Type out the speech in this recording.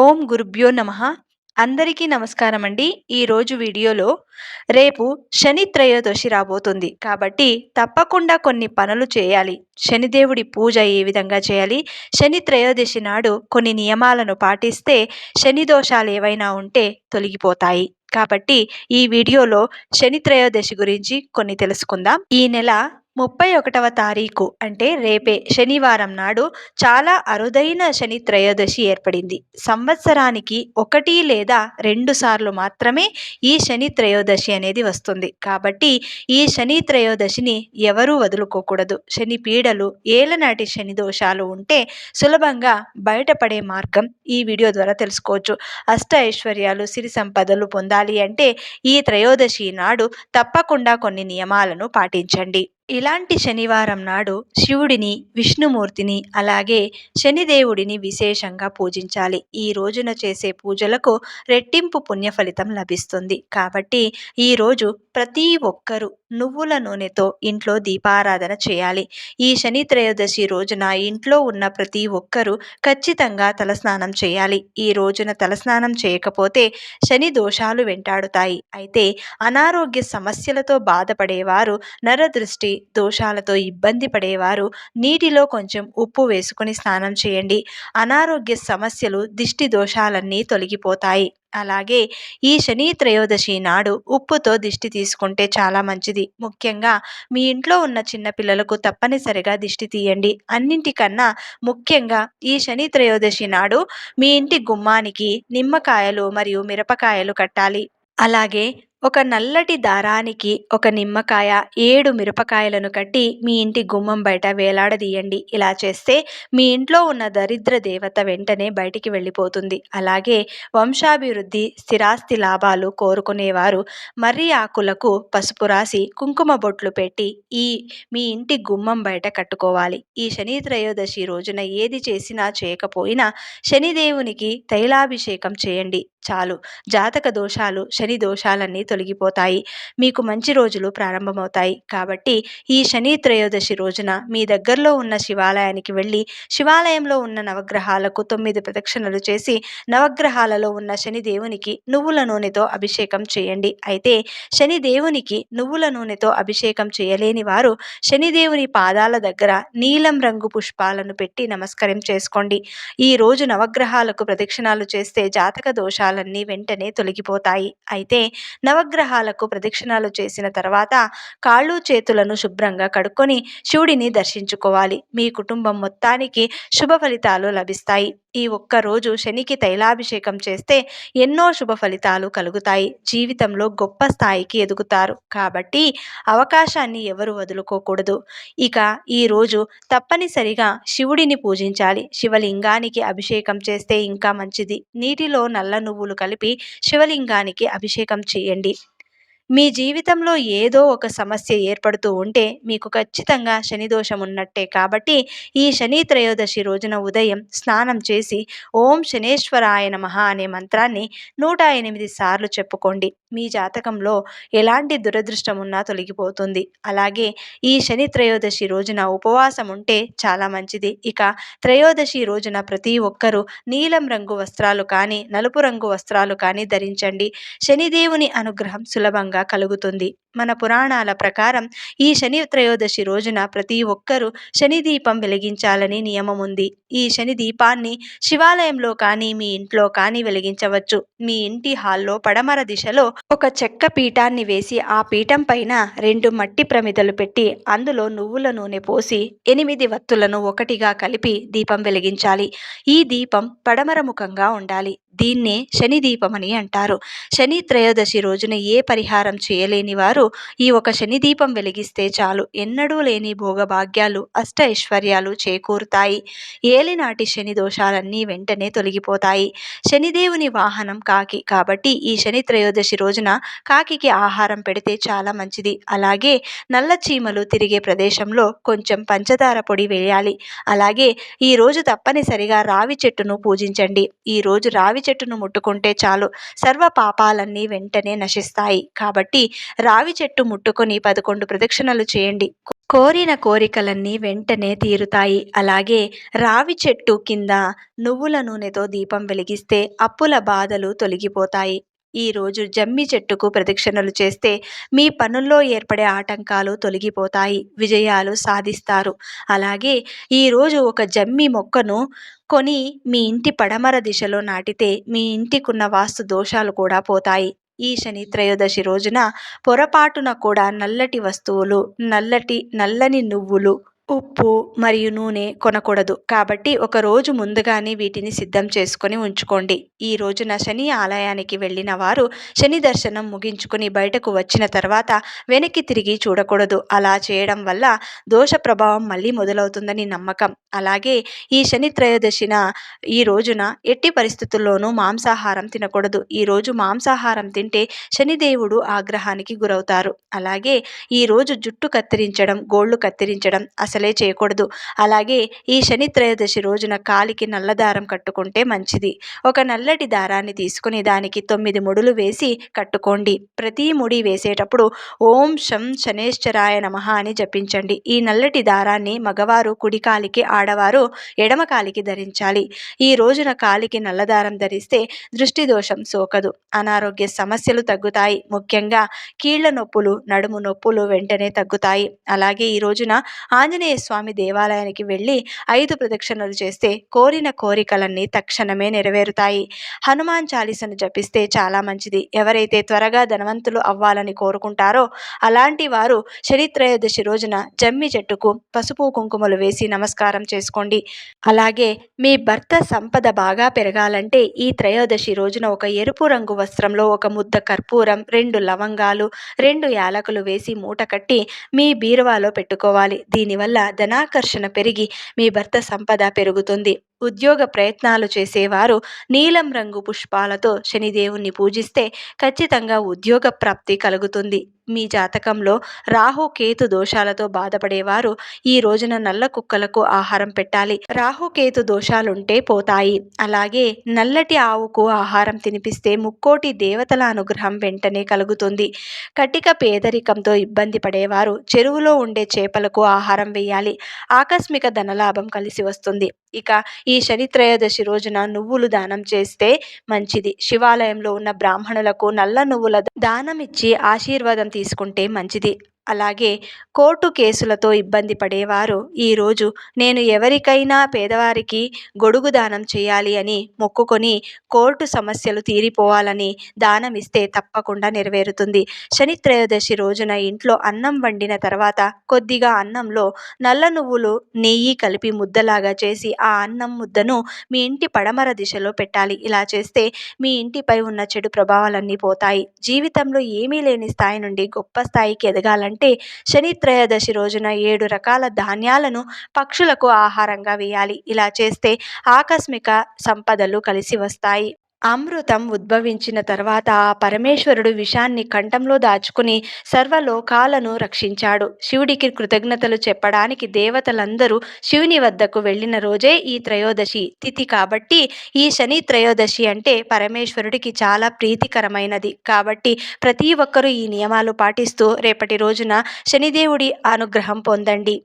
ఓం గురుభ్యో నమ. అందరికీ నమస్కారం అండి ఈరోజు వీడియోలో రేపు శని త్రయోదశి రాబోతుంది. కాబట్టి తప్పకుండా కొన్ని పనులు చేయాలి. శనిదేవుడి పూజ ఏ విధంగా చేయాలి? శని త్రయోదశి నాడు కొన్ని నియమాలను పాటిస్తే శని దోషాలు ఏవైనా ఉంటే తొలగిపోతాయి. కాబట్టి ఈ వీడియోలో శని త్రయోదశి గురించి కొన్ని తెలుసుకుందాం. ఈ నెల ముప్పై ఒకటవ తారీఖు అంటే రేపే శనివారం నాడు చాలా అరుదైన శని త్రయోదశి ఏర్పడింది. సంవత్సరానికి ఒకటి లేదా రెండు సార్లు మాత్రమే ఈ శని త్రయోదశి అనేది వస్తుంది. కాబట్టి ఈ శని త్రయోదశిని ఎవరూ వదులుకోకూడదు. శని పీడలు ఏలనాటి శని దోషాలు ఉంటే సులభంగా బయటపడే మార్గం ఈ వీడియో ద్వారా తెలుసుకోవచ్చు. అష్ట ఐశ్వర్యాలు సిరి సంపదలు పొందాలి అంటే ఈ త్రయోదశి నాడు తప్పకుండా కొన్ని నియమాలను పాటించండి. ఇలాంటి శనివారం నాడు శివుడిని విష్ణుమూర్తిని అలాగే శనిదేవుడిని విశేషంగా పూజించాలి. ఈ రోజున చేసే పూజలకు రెట్టింపు పుణ్య ఫలితం లభిస్తుంది. కాబట్టి ఈరోజు ప్రతి ఒక్కరూ నువ్వుల నూనెతో ఇంట్లో దీపారాధన చేయాలి. ఈ శని త్రయోదశి రోజున ఇంట్లో ఉన్న ప్రతి ఒక్కరూ ఖచ్చితంగా తలస్నానం చేయాలి. ఈ రోజున తలస్నానం చేయకపోతే శని దోషాలు వెంటాడుతాయి. అయితే అనారోగ్య సమస్యలతో బాధపడేవారు నరదృష్టి దోషాలతో ఇబ్బంది పడేవారు నీటిలో కొంచెం ఉప్పు వేసుకుని స్నానం చేయండి. అనారోగ్య సమస్యలు దిష్టి దోషాలన్నీ తొలగిపోతాయి. అలాగే ఈ శని త్రయోదశి నాడు ఉప్పుతో దిష్టి తీసుకుంటే చాలా మంచిది. ముఖ్యంగా మీ ఇంట్లో ఉన్న చిన్న పిల్లలకు తప్పనిసరిగా దిష్టి తీయండి. అన్నింటికన్నా ముఖ్యంగా ఈ శని త్రయోదశి నాడు మీ ఇంటి గుమ్మానికి నిమ్మకాయలు మరియు మిరపకాయలు కట్టాలి. అలాగే ఒక నల్లటి దారానికి ఒక నిమ్మకాయ ఏడు మిరపకాయలను కట్టి మీ ఇంటి గుమ్మం బయట వేలాడదీయండి. ఇలా చేస్తే మీ ఇంట్లో ఉన్న దరిద్ర దేవత వెంటనే బయటికి వెళ్ళిపోతుంది. అలాగే వంశాభివృద్ధి స్థిరాస్తి లాభాలు కోరుకునేవారు మర్రి ఆకులకు పసుపు రాసి కుంకుమ బొట్లు పెట్టి ఈ మీ ఇంటి గుమ్మం బయట కట్టుకోవాలి. ఈ శని త్రయోదశి రోజున ఏది చేసినా చేయకపోయినా శనిదేవునికి తైలాభిషేకం చేయండి. చాలు. జాతక దోషాలు శని దోషాలన్నీ తొలగిపోతాయి. మీకు మంచి రోజులు ప్రారంభమవుతాయి. కాబట్టి ఈ శని త్రయోదశి రోజున మీ దగ్గరలో ఉన్న శివాలయానికి వెళ్ళి శివాలయంలో ఉన్న నవగ్రహాలకు తొమ్మిది ప్రదక్షిణలు చేసి నవగ్రహాలలో ఉన్న శని దేవునికి నువ్వుల నూనెతో అభిషేకం చేయండి. అయితే శని దేవునికి నువ్వుల నూనెతో అభిషేకం చేయలేని వారు శనిదేవుని పాదాల దగ్గర నీలం రంగు పుష్పాలను పెట్టి నమస్కారం చేసుకోండి. ఈ రోజు నవగ్రహాలకు ప్రదక్షిణాలు చేస్తే జాతక దోషాలన్నీ వెంటనే తొలగిపోతాయి. అయితే నవగ్రహాలకు ప్రదక్షిణాలు చేసిన తర్వాత కాళ్ళు చేతులను శుభ్రంగా కడుక్కొని శివుడిని దర్శించుకోవాలి. మీ కుటుంబం మొత్తానికి శుభ ఫలితాలు లభిస్తాయి. ఈ ఒక్క రోజు శనికి తైలాభిషేకం చేస్తే ఎన్నో శుభ ఫలితాలు కలుగుతాయి. జీవితంలో గొప్ప స్థాయికి ఎదుగుతారు. కాబట్టి అవకాశాన్ని ఎవరు వదులుకోకూడదు. ఇక ఈరోజు తప్పనిసరిగా శివుడిని పూజించాలి. శివలింగానికి అభిషేకం చేస్తే ఇంకా మంచిది. నీటిలో నల్ల నువ్వులు కలిపి శివలింగానికి అభిషేకం చేయండి. మీ జీవితంలో ఏదో ఒక సమస్య ఏర్పడుతూ ఉంటే మీకు ఖచ్చితంగా శని దోషం ఉన్నట్టే. కాబట్టి ఈ శని త్రయోదశి రోజున ఉదయం స్నానం చేసి ఓం శనేశ్వరాయ నమ అనే మంత్రాన్ని నూట ఎనిమిది సార్లు చెప్పుకోండి. మీ జాతకంలో ఎలాంటి దురదృష్టం ఉన్నా తొలగిపోతుంది. అలాగే ఈ శని త్రయోదశి రోజున ఉపవాసం ఉంటే చాలా మంచిది. ఇక త్రయోదశి రోజున ప్రతి ఒక్కరూ నీలం రంగు వస్త్రాలు కానీ నలుపు రంగు వస్త్రాలు కానీ ధరించండి. శనిదేవుని అనుగ్రహం సులభంగా కలుగుతుంది. మన పురాణాల ప్రకారం ఈ శని త్రయోదశి రోజున ప్రతి ఒక్కరూ శని దీపం వెలిగించాలని నియమం ఉంది. ఈ శని దీపాన్ని శివాలయంలో కానీ మీ ఇంట్లో కానీ వెలిగించవచ్చు. మీ ఇంటి హాల్లో పడమర దిశలో ఒక చెక్క పీఠాన్ని వేసి ఆ పీఠం పైన రెండు మట్టి ప్రమిదలు పెట్టి అందులో నువ్వుల నూనె పోసి ఎనిమిది వత్తులను ఒకటిగా కలిపి దీపం వెలిగించాలి. ఈ దీపం పడమర ముఖంగా ఉండాలి. దీన్నే శని దీపం అని అంటారు. శని త్రయోదశి రోజున ఏ పరిహారం చేయలేని వారు ఈ ఒక శని దీపం వెలిగిస్తే చాలు. ఎన్నడూ లేని భోగభాగ్యాలు అష్ట ఐశ్వర్యాలు చేకూరుతాయి. ఏలినాటి శని దోషాలన్నీ వెంటనే తొలగిపోతాయి. శనిదేవుని వాహనం కాకి కాబట్టి ఈ శని త్రయోదశి రోజున కాకికి ఆహారం పెడితే చాలా మంచిది. అలాగే నల్ల చీమలు తిరిగే ప్రదేశంలో కొంచెం పంచదార పొడి వేయాలి. అలాగే ఈ రోజు తప్పనిసరిగా రావి చెట్టును పూజించండి. ఈ రోజు రావి చెట్టును ముట్టుకుంటే చాలు. సర్వ పాపాలన్నీ వెంటనే నశిస్తాయి. కాబట్టి కాబట్టి రావి చెట్టు ముట్టుకొని పదకొండు ప్రదక్షిణలు చేయండి. కోరిన కోరికలన్నీ వెంటనే తీరుతాయి. అలాగే రావి చెట్టు కింద నువ్వుల నూనెతో దీపం వెలిగిస్తే అప్పుల బాధలు తొలగిపోతాయి. ఈరోజు జమ్మి చెట్టుకు ప్రదక్షిణలు చేస్తే మీ పనుల్లో ఏర్పడే ఆటంకాలు తొలగిపోతాయి. విజయాలు సాధిస్తారు. అలాగే ఈరోజు ఒక జమ్మి మొక్కను కొని మీ ఇంటి పడమర దిశలో నాటితే మీ ఇంటికున్న వాస్తు దోషాలు కూడా పోతాయి. ఈ శని త్రయోదశి రోజున పొరపాటున కూడా నల్లటి వస్తువులు నల్లటి నల్లని నువ్వులు ఉప్పు మరియు నూనె కొనకూడదు. కాబట్టి ఒక రోజు ముందుగానే వీటిని సిద్ధం చేసుకొని ఉంచుకోండి. ఈ రోజున శని ఆలయానికి వెళ్ళిన వారు శని దర్శనం ముగించుకుని బయటకు వచ్చిన తర్వాత వెనక్కి తిరిగి చూడకూడదు. అలా చేయడం వల్ల దోష ప్రభావం మళ్ళీ మొదలవుతుందని నమ్మకం. అలాగే ఈ శని త్రయోదశిన ఈ రోజున ఎట్టి పరిస్థితుల్లోనూ మాంసాహారం తినకూడదు. ఈ రోజు మాంసాహారం తింటే శనిదేవుడు ఆగ్రహానికి గురవుతారు. అలాగే ఈ రోజు జుట్టు కత్తిరించడం గోళ్ళు కత్తిరించడం అసలు అసలే చేయకూడదు. అలాగే ఈ శని త్రయోదశి రోజున కాలికి నల్ల దారం కట్టుకుంటే మంచిది. ఒక నల్లటి దారాన్ని తీసుకుని దానికి తొమ్మిది ముడులు వేసి కట్టుకోండి. ప్రతి ముడి వేసేటప్పుడు ఓం శం శనేశ్వరాయ నమ అని జపించండి. ఈ నల్లటి దారాన్ని మగవారు కుడి కాలికి ఆడవారు ఎడమ కాలికి ధరించాలి. ఈ రోజున కాలికి నల్లదారం ధరిస్తే దృష్టి దోషం సోకదు. అనారోగ్య సమస్యలు తగ్గుతాయి. ముఖ్యంగా కీళ్ళ నొప్పులు నడుము నొప్పులు వెంటనే తగ్గుతాయి. అలాగే ఈ రోజున ఆంజనేయ ఆంజనేయ స్వామి దేవాలయానికి వెళ్ళి ఐదు ప్రదక్షిణలు చేస్తే కోరిన కోరికలన్నీ తక్షణమే నెరవేరుతాయి. హనుమాన్ చాలీసను జపిస్తే చాలా మంచిది. ఎవరైతే త్వరగా ధనవంతులు అవ్వాలని కోరుకుంటారో అలాంటి వారు శనిత్రయోదశి రోజున జమ్మి చెట్టుకు పసుపు కుంకుమలు వేసి నమస్కారం చేసుకోండి. అలాగే మీ భర్త సంపద బాగా పెరగాలంటే ఈ త్రయోదశి రోజున ఒక ఎరుపు రంగు వస్త్రంలో ఒక ముద్ద కర్పూరం రెండు లవంగాలు రెండు యాలకులు వేసి మూట కట్టి మీ బీరువాలో పెట్టుకోవాలి. దీనివల్ల ధనాకర్షణ పెరిగి మీ భర్త సంపద పెరుగుతుంది. ఉద్యోగ ప్రయత్నాలు చేసేవారు నీలం రంగు పుష్పాలతో శనిదేవుణ్ణి పూజిస్తే ఖచ్చితంగా ఉద్యోగ ప్రాప్తి కలుగుతుంది. మీ జాతకంలో రాహు కేతు దోషాలతో బాధపడేవారు ఈ రోజున నల్ల కుక్కలకు ఆహారం పెట్టాలి. రాహుకేతు దోషాలుంటే పోతాయి. అలాగే నల్లటి ఆవుకు ఆహారం తినిపిస్తే ముక్కోటి దేవతల అనుగ్రహం వెంటనే కలుగుతుంది. కటిక పేదరికంతో ఇబ్బంది పడేవారు చెరువులో ఉండే చేపలకు ఆహారం వేయాలి ఆకస్మిక ధనలాభం కలిసి వస్తుంది. ఇక ఈ శని త్రయోదశి రోజున నువ్వులు దానం చేస్తే మంచిది. శివాలయంలో ఉన్న బ్రాహ్మణులకు నల్ల నువ్వుల దానం ఇచ్చి ఆశీర్వాదం తీసుకుంటే మంచిది. అలాగే కోర్టు కేసులతో ఇబ్బంది పడేవారు. ఈరోజు నేను ఎవరికైనా పేదవారికి గొడుగు దానం చేయాలి అని మొక్కుకొని కోర్టు సమస్యలు తీరిపోవాలని దానం ఇస్తే తప్పకుండా నెరవేరుతుంది. శని త్రయోదశి రోజున ఇంట్లో అన్నం వండిన తర్వాత కొద్దిగా అన్నంలో నల్ల నువ్వులు నెయ్యి కలిపి ముద్దలాగా చేసి ఆ అన్నం ముద్దను మీ ఇంటి పడమర దిశలో పెట్టాలి. ఇలా చేస్తే మీ ఇంటిపై ఉన్న చెడు ప్రభావాలన్నీ పోతాయి. జీవితంలో ఏమీ లేని స్థాయి నుండి గొప్ప స్థాయికి ఎదగాలంటే అంటే శని త్రయోదశి రోజున ఏడు రకాల ధాన్యాలను పక్షులకు ఆహారంగా వేయాలి. ఇలా చేస్తే ఆకస్మిక సంపదలు కలిసి వస్తాయి. అమృతం ఉద్భవించిన తర్వాత ఆ పరమేశ్వరుడు విషాన్ని కంఠంలో దాచుకుని సర్వలోకాలను రక్షించాడు. శివుడికి కృతజ్ఞతలు చెప్పడానికి దేవతలందరూ శివుని వద్దకు వెళ్ళిన రోజే ఈ త్రయోదశి తిథి కాబట్టి ఈ శని త్రయోదశి అంటే పరమేశ్వరుడికి చాలా ప్రీతికరమైనది. కాబట్టి ప్రతి ఒక్కరూ ఈ నియమాలు పాటిస్తూ రేపటి రోజున శనిదేవుడి అనుగ్రహం పొందండి.